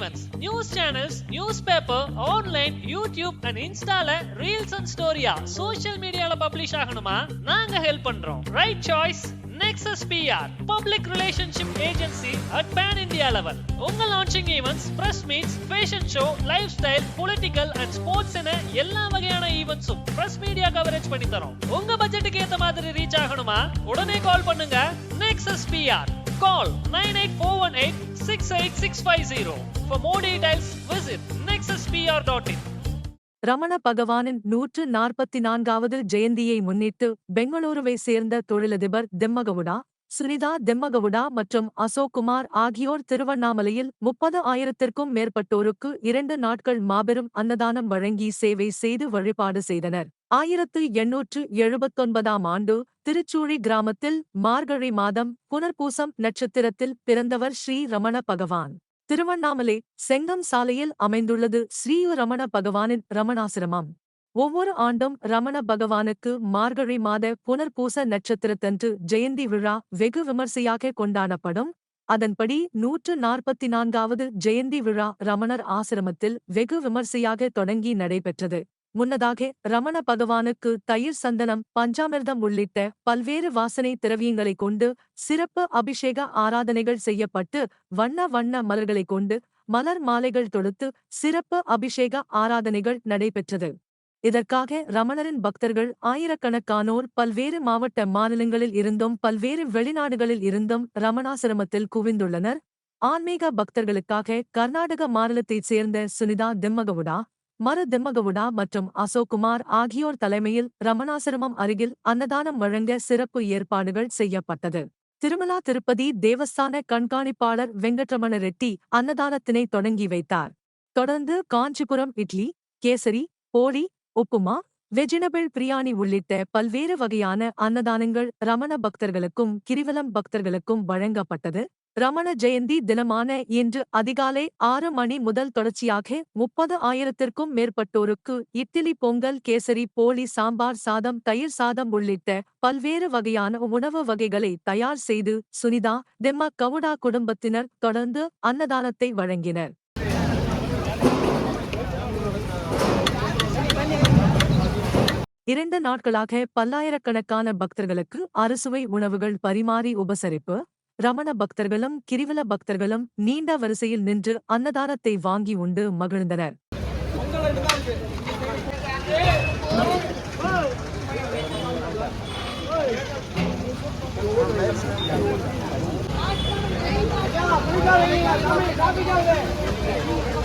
Events news channels newspaper online YouTube and இன்ஸ்டால reels and ஸ்டோரியா social மீடியால publish ஆகணுமா? நாங்க ஹெல்ப் பண்றோம். Right choice Nexus PR public relationship agency at pan India level உங்க launching events press meets fashion show lifestyle political and sports என எல்லா வகையான ஈவெண்ட்ஸும் பிரஸ் மீடியா கவரேஜ் பண்ணி தரோம். உங்க பட்ஜெட்டுக்கு ஏத்த மாதிரி ரீச் ஆகணுமா? உடனே கால் பண்ணுங்க. Nexus PR call nine eight four one eight six For more details, visit nexuspr.in. Ramana பகவானின் நூற்று நாற்பத்தி நான்காவது ஜெயந்தியை முன்னிட்டு பெங்களூருவை சேர்ந்த தொழிலதிபர் தெம்மகவுடா சுனிதா தெம்மகவுடா மற்றும் அசோக்குமார் ஆகியோர் திருவண்ணாமலையில் முப்பது ஆயிரத்திற்கும் மேற்பட்டோருக்கு இரண்டு நாட்கள் மாபெரும் அன்னதானம் வழங்கி சேவை செய்து வழிபாடு செய்தனர். ஆயிரத்து எண்ணூற்று எழுபத்தொன்பதாம் ஆண்டு திருச்சூழி கிராமத்தில் மார்கழி மாதம் புனர்பூசம் நட்சத்திரத்தில் பிறந்தவர் ஸ்ரீ ரமண பகவான். திருவண்ணாமலை செங்கம் சாலையில் அமைந்துள்ளது ஸ்ரீ ரமண பகவானின் ரமணாசிரமம். ஒவ்வொரு ஆண்டும் ரமண பகவானுக்கு மார்கழி மாத புனர்பூச நட்சத்திரத்தன்று ஜெயந்தி விழா வெகு விமர்சையாக கொண்டாடப்படும். அதன்படி நூற்று நாற்பத்தி நான்காவது ஜெயந்தி விழா ரமணர் ஆசிரமத்தில் வெகு விமர்சையாக தொடங்கி நடைபெற்றது. முன்னதாக ரமண பகவானுக்கு தயிர் சந்தனம் பஞ்சாமிர்தம் உள்ளிட்ட பல்வேறு வாசனை திரவியங்களைக் கொண்டு சிறப்பு அபிஷேக ஆராதனைகள் செய்யப்பட்டு வண்ண வண்ண மலர்களைக் கொண்டு மலர் மாலைகள் தொடுத்து சிறப்பு அபிஷேக ஆராதனைகள் நடைபெற்றது. இதற்காக ரமணரின் பக்தர்கள் ஆயிரக்கணக்கானோர் பல்வேறு மாவட்ட மாநிலங்களில் இருந்தும் பல்வேறு வெளிநாடுகளில் இருந்தும் ரமணாசிரமத்தில் குவிந்துள்ளனர். ஆன்மீக பக்தர்களுக்காக கர்நாடக மாநிலத்தைச் சேர்ந்த சுனிதா திம்மகவுடா மரு திம்மகவுடா மற்றும் அசோக்குமார் ஆகியோர் தலைமையில் ரமணாசிரமம் அருகில் அன்னதானம் வழங்க சிறப்பு ஏற்பாடுகள் செய்யப்பட்டது. திருமலா திருப்பதி தேவஸ்தான கண்காணிப்பாளர் வெங்கட்ரமண ரெட்டி அன்னதானத்தினை தொடங்கி வைத்தார். தொடர்ந்து காஞ்சிபுரம் இட்லி கேசரி போலி உப்புமா வெஜினபிள் பிரியாணி உள்ளிட்ட பல்வேறு வகையான அன்னதானங்கள் ரமண பக்தர்களுக்கும் கிரிவலம் பக்தர்களுக்கும் வழங்கப்பட்டது. ரமண ஜெயந்தி தினமான இன்று அதிகாலை ஆறு மணி முதல் தொடர்ச்சியாக முப்பது ஆயிரத்திற்கும் மேற்பட்டோருக்கு இட்லி பொங்கல் கேசரி போளி சாம்பார் சாதம் தயிர் சாதம் உள்ளிட்ட பல்வேறு வகையான உணவு வகைகளை தயார் செய்து சுனிதா தெம்ம கவுடா குடும்பத்தினர் தொடர்ந்து அன்னதானத்தை வழங்கினர். இரண்டு நாட்களாக பல்லாயிரக்கணக்கான பக்தர்களுக்கு அறுசுவை உணவுகள் பரிமாறி உபசரிப்பு. ரமண பக்தர்களும் கிரிவல பக்தர்களும் நீண்ட வரிசையில் நின்று அன்னதானத்தை வாங்கி உண்டு மகிழ்ந்தனர். காப்பி